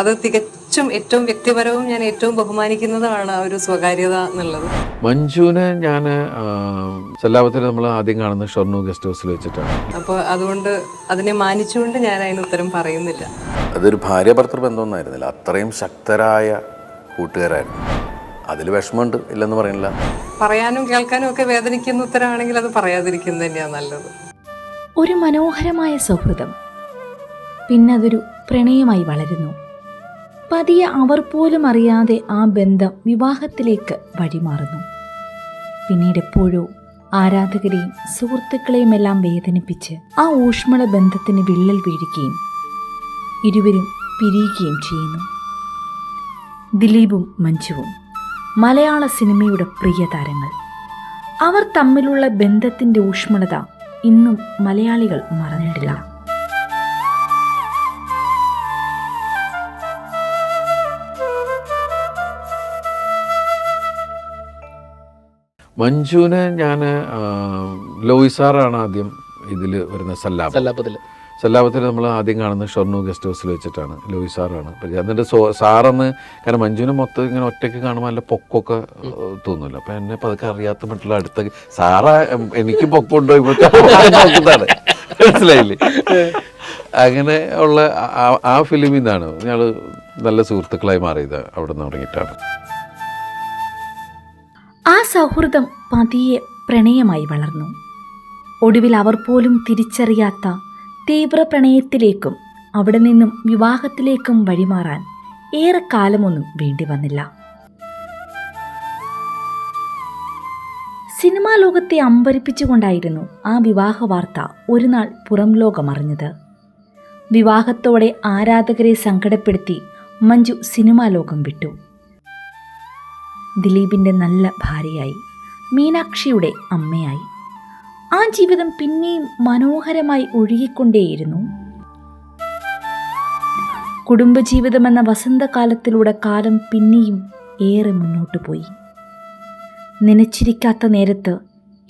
അത് തികച്ചും ഏറ്റവും വ്യക്തിപരവും ഞാൻ ഏറ്റവും ബഹുമാനിക്കുന്നതുമാണ് ആ ഒരു സ്വകാര്യത എന്നുള്ളത്. മഞ്ജുവിനെ ഞാൻ സെല്ലാപത്തിൽ നമ്മൾ ആദ്യം കാണുന്ന ഷൊർണൂർ ഗസ്റ്റ് ഹൗസിൽ വെച്ചിട്ടാണ്. അപ്പോൾ അതുകൊണ്ട് അതിനെ മാനിച്ചുകൊണ്ട് ഞാൻ അതിന് ഉത്തരം പറയുന്നില്ല. അതൊരു ഭാര്യ ഭർത്തൃ ബന്ധമൊന്നായിരുന്നില്ല. അത്രയും ശക്തരായ കൂട്ടുകാരായിരുന്നു. അതിൽ വിഷമമുണ്ട് ഇല്ലെന്ന് പറയുന്നില്ല. പറയാനും കേൾക്കാനും ഒക്കെ വേദനിക്കുന്ന ഉത്തരമാണെങ്കിൽ അത് പറയാതിരിക്കുന്നത് തന്നെയാണ് നല്ലത്. ഒരു മനോഹരമായ സൗഹൃദം. പിന്നെ അതൊരു പ്രണയമായി വളരുന്നു. പതിയെ അവർ പോലും അറിയാതെ ആ ബന്ധം വിവാഹത്തിലേക്ക് വഴിമാറുന്നു. പിന്നീട് എപ്പോഴോ ആരാധകരെയും സുഹൃത്തുക്കളെയും എല്ലാം വേദനിപ്പിച്ച് ആ ഊഷ്മള ബന്ധത്തിന് വിള്ളൽ വീഴുകയും ഇരുവരും പിരിയുകയും ചെയ്യുന്നു. ദിലീപും മഞ്ജുവും മലയാള സിനിമയുടെ പ്രിയ താരങ്ങൾ. അവർ തമ്മിലുള്ള ബന്ധത്തിന്റെ ഊഷ്മളത ഇന്നും മലയാളികൾ മറന്നിട്ടില്ല മഞ്ജുവിനെ ഞാൻ ലോയിസാറാണ് ആദ്യം ഇതിൽ വരുന്ന സല്ലാപം. സല്ലാപത്തിൽ സല്ലാപത്തിൽ നമ്മൾ ആദ്യം കാണുന്നത് ഷൊർണൂർ ഗസ്റ്റ് ഹൗസിൽ വെച്ചിട്ടാണ് ലോയി സാറാണ്. പക്ഷേ എന്നിട്ട് സോ സാറെന്ന് കാരണം മഞ്ജുവിനെ മൊത്തം ഇങ്ങനെ ഒറ്റയ്ക്ക് കാണുമ്പോൾ നല്ല പൊക്കമൊക്കെ ഏഹ്, തോന്നുമല്ലോ അപ്പം എന്നെ പതുക്കെ അറിയാത്ത മറ്റുള്ള അടുത്ത സാറാ എനിക്ക് പൊക്കമുണ്ടോ ഇപ്പോഴത്തെ മനസ്സിലായില്ലേ? അങ്ങനെ ഉള്ള ആ ഫിലിമിൽ നിന്നാണ് ഞങ്ങൾ നല്ല സുഹൃത്തുക്കളായി മാറിയത് അവിടെ നിന്ന് തുടങ്ങിയിട്ടാണ്. ആ സൗഹൃദം പതിയെ പ്രണയമായി വളർന്നു. ഒടുവിൽ അവർ പോലും തിരിച്ചറിയാത്ത തീവ്ര പ്രണയത്തിലേക്കും അവിടെ നിന്നും വിവാഹത്തിലേക്കും വഴിമാറാൻ ഏറെ കാലമൊന്നും വേണ്ടി വന്നില്ല. സിനിമാ ലോകത്തെ അമ്പരിപ്പിച്ചുകൊണ്ടായിരുന്നു ആ വിവാഹ വാർത്ത ഒരു നാൾ പുറം ലോകമറിഞ്ഞത് വിവാഹത്തോടെ ആരാധകരെ സങ്കടപ്പെടുത്തി മഞ്ജു സിനിമാ ലോകം വിട്ടു. ദിലീപിന്റെ നല്ല ഭാര്യയായി മീനാക്ഷിയുടെ അമ്മയായി. ആ ജീവിതം പിന്നെയും മനോഹരമായി ഒഴുകിക്കൊണ്ടേയിരുന്നു. കുടുംബജീവിതമെന്ന വസന്തകാലത്തിലൂടെ കാലം പിന്നെയും ഏറെ മുന്നോട്ടു പോയി. നനച്ചിരിക്കാത്ത നേരത്ത്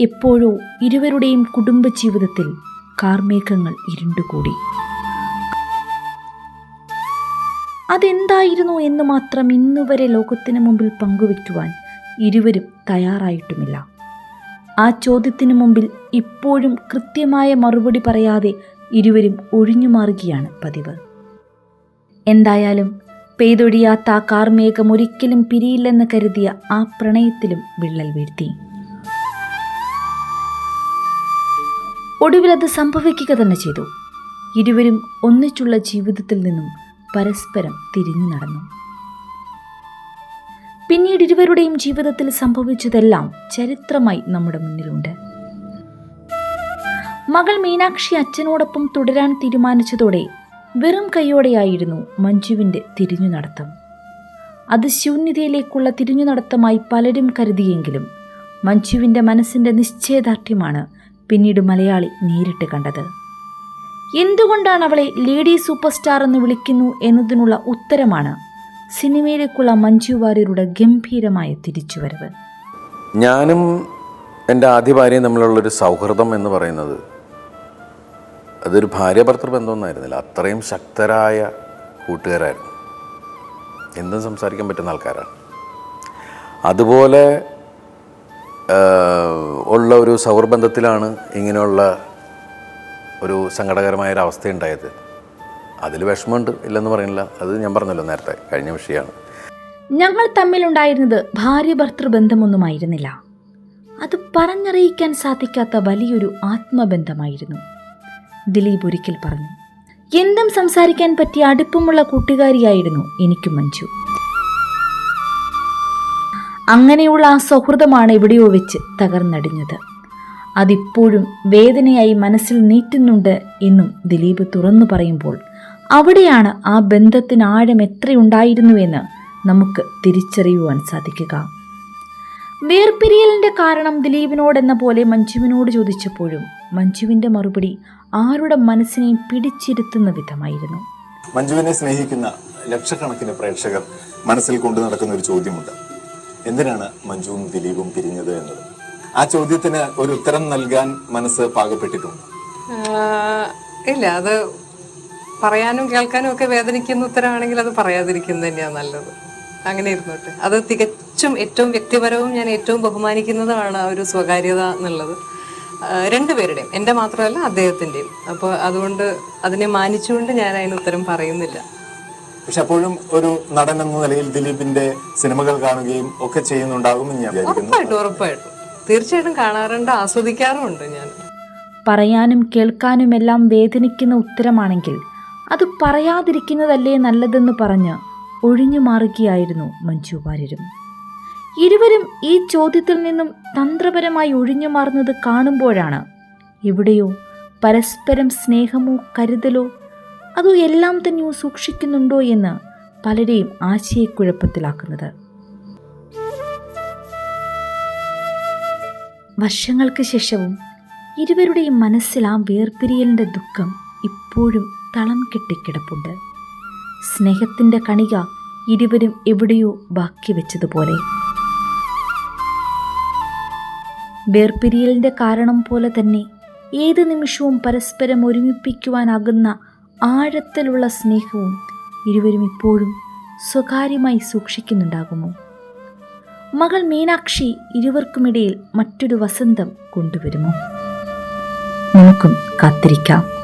എപ്പോഴോ ഇരുവരുടെയും കുടുംബജീവിതത്തിൽ കാർമേഘങ്ങൾ ഇരുണ്ടുകൂടി. അതെന്തായിരുന്നു എന്ന് മാത്രം ഇന്നുവരെ ലോകത്തിന് മുമ്പിൽ പങ്കുവയ്ക്കുവാൻ ഇരുവരും തയ്യാറായിട്ടുമില്ല. ആ ചോദ്യത്തിന് മുമ്പിൽ ഇപ്പോഴും കൃത്യമായ മറുപടി പറയാതെ ഇരുവരും ഒഴിഞ്ഞുമാറുകയാണ് പതിവ്. എന്തായാലും പെയ്തൊഴിയാത്ത ആ കാർമേഘം ഒരിക്കലും പിരിയില്ലെന്ന് കരുതിയ ആ പ്രണയത്തിലും വിള്ളൽ വീഴ്ത്തി. ഒടുവിലത് സംഭവിക്കുക തന്നെ ചെയ്തു. ഇരുവരും ഒന്നിച്ചുള്ള ജീവിതത്തിൽ നിന്നും പരസ്പരം തിരിഞ്ഞു നടന്നു. പിന്നീട് ഇരുവരുടെയും ജീവിതത്തിൽ സംഭവിച്ചതെല്ലാം ചരിത്രമായി നമ്മുടെ മുന്നിലുണ്ട്. മകൾ മീനാക്ഷി അച്ഛനോടൊപ്പം തുടരാൻ തീരുമാനിച്ചതോടെ വെറും കൈയോടെയായിരുന്നു മഞ്ജുവിന്റെ തിരിഞ്ഞു നടത്തം. അത് ശൂന്യതയിലേക്കുള്ള തിരിഞ്ഞു നടത്തമായി പലരും കരുതിയെങ്കിലും മഞ്ജുവിന്റെ മനസ്സിന്റെ നിശ്ചയദാർഢ്യമാണ് പിന്നീട് മലയാളി നേരിട്ട് കണ്ടത്. എന്തുകൊണ്ടാണ് അവളെ ലേഡി സൂപ്പർ സ്റ്റാർ എന്ന് വിളിക്കുന്നു എന്നതിനുള്ള ഉത്തരമാണ് സിനിമയിലേക്കുള്ള മഞ്ജു വാര്യരുടെ ഗംഭീരമായ തിരിച്ചുവരവ്. ഞാനും എന്റെ ആദ്യ ഭാര്യയും തമ്മിലുള്ളൊരു സൗഹൃദം എന്ന് പറയുന്നത് അതൊരു ഭാര്യ ഭർത്തൃ ബന്ധമൊന്നായിരുന്നില്ല. അത്രയും ശക്തരായ കൂട്ടുകാരായിരുന്നു. എന്തും സംസാരിക്കാൻ പറ്റുന്ന ആൾക്കാരാണ്. അതുപോലെ ഉള്ള ഒരു സൗഹൃബന്ധത്തിലാണ് ഇങ്ങനെയുള്ള ഒരു സങ്കടകരമായ ഒരു അവസ്ഥയുണ്ടായത്. അതിൽ വിഷമമുണ്ട് ഇല്ലെന്ന് പറയുന്നില്ല. അത് ഞാൻ പറഞ്ഞല്ലോ നേരത്തെ കഴിഞ്ഞ വിഷയമാണ്. ഞങ്ങൾ തമ്മിലുണ്ടായിരുന്നത് ഭാര്യ ഭർത്തൃ ബന്ധമൊന്നുമായിരുന്നില്ല. അത് പറഞ്ഞറിയിക്കാൻ സാധിക്കാത്ത വലിയൊരു ആത്മബന്ധമായിരുന്നു. ദിലീപ് ഒരിക്കൽ പറഞ്ഞു എന്തും സംസാരിക്കാൻ പറ്റിയ അടുപ്പമുള്ള കൂട്ടുകാരിയായിരുന്നു എനിക്കും മഞ്ജു. അങ്ങനെയുള്ള ആ സൗഹൃദമാണ് എവിടെയോ വെച്ച് തകർന്നടിഞ്ഞത്. അതിപ്പോഴും വേദനയായി മനസ്സിൽ നീറ്റുന്നുണ്ട് എന്നും ദിലീപ് തുറന്നു പറയുമ്പോൾ അവിടെയാണ് ആ ബന്ധത്തിന് ആഴം എത്രയുണ്ടായിരുന്നുവെന്ന് നമുക്ക് തിരിച്ചറിയുവാൻ സാധിക്കുക. വേർപിരിയലിന്റെ കാരണം ദിലീപിനോടെന്ന പോലെ മഞ്ജുവിനോട് ചോദിച്ചപ്പോഴും മഞ്ജുവിന്റെ മറുപടി ആരുടെ മനസ്സിനെയും പിടിച്ചിരുത്തുന്ന വിധമായിരുന്നു. മഞ്ജുവിനെ സ്നേഹിക്കുന്ന ലക്ഷക്കണക്കിന് പ്രേക്ഷകർ മനസ്സിൽ കൊണ്ടു നടക്കുന്ന ഒരു ചോദ്യമുണ്ട്. എന്തിനാണ് മഞ്ജുവും ദിലീപും പിരിഞ്ഞത് എന്നത്? ആ ചോദ്യത്തിന് ഒരു ഉത്തരം നൽകാൻ മനസ്സ് പാകപ്പെട്ടിട്ടുണ്ട്. ഇല്ല അത് പറയാനും കേൾക്കാനും ഒക്കെ വേദനിക്കുന്ന ഉത്തരമാണെങ്കിൽ അത് പറയാതിരിക്കുന്നത് തന്നെയാണ് നല്ലത്. അങ്ങനെ ഇരുന്നോട്ടെ. അത് തികച്ചും ഏറ്റവും വ്യക്തിപരവും ഞാൻ ഏറ്റവും ബഹുമാനിക്കുന്നതുമാണ് ആ ഒരു സ്വകാര്യത എന്നുള്ളത്. രണ്ടുപേരുടെയും എന്റെ മാത്രമല്ല അദ്ദേഹത്തിന്റെയും. അപ്പോൾ അതുകൊണ്ട് അതിനെ മാനിച്ചുകൊണ്ട് ഞാൻ അതിന് ഉത്തരം പറയുന്നില്ല. പക്ഷെ അപ്പോഴും ഒരു നടൻ എന്ന നിലയിൽ ദിലീപിന്റെ സിനിമകൾ കാണുകയും ഒക്കെ ചെയ്യുന്നുണ്ടാകുമെന്ന് ഞാൻ ഉറപ്പായിട്ടും ഉറപ്പായിട്ടും. തീർച്ചയായിട്ടും കാണാറുണ്ട് ആസ്വദിക്കാറുമുണ്ട് ഞാൻ. പറയാനും കേൾക്കാനും എല്ലാം വേദനിക്കുന്ന ഉത്തരമാണെങ്കിൽ അത് പറയാതിരിക്കുന്നതല്ലേ നല്ലതെന്ന് പറഞ്ഞ് ഒഴിഞ്ഞു മാറുകയായിരുന്നു മഞ്ജു വാര്യരും. ഇരുവരും ഈ ചോദ്യത്തിൽ നിന്നും തന്ത്രപരമായി ഒഴിഞ്ഞു മാറുന്നത് കാണുമ്പോഴാണ് എവിടെയോ പരസ്പരം സ്നേഹമോ കരുതലോ അതോ എല്ലാം തന്നെയോ സൂക്ഷിക്കുന്നുണ്ടോ എന്ന് പലരെയും ആശയക്കുഴപ്പത്തിലാക്കുന്നത്. വർഷങ്ങൾക്ക് ശേഷവും ഇരുവരുടെയും മനസ്സിൽ ആ വേർപിരിയലിന്റെ ദുഃഖം ഇപ്പോഴും തളം കെട്ടിക്കിടപ്പുണ്ട്. സ്നേഹത്തിന്റെ കണിക ഇരുവരും എവിടെയോ ബാക്കി വെച്ചതുപോലെ. വേർപിരിയലിന്റെ കാരണം പോലെ തന്നെ ഏത് നിമിഷവും പരസ്പരം ഒരുമിപ്പിക്കുവാനാകുന്ന ആഴത്തിലുള്ള സ്നേഹവും ഇരുവരും ഇപ്പോഴും സ്വകാര്യമായി സൂക്ഷിക്കുന്നുണ്ടാകുമോ? മകൾ മീനാക്ഷി ഇരുവർക്കുമിടയിൽ മറ്റൊരു വസന്തം കൊണ്ടുവരുമോ? നമുക്കും കാത്തിരിക്കാം.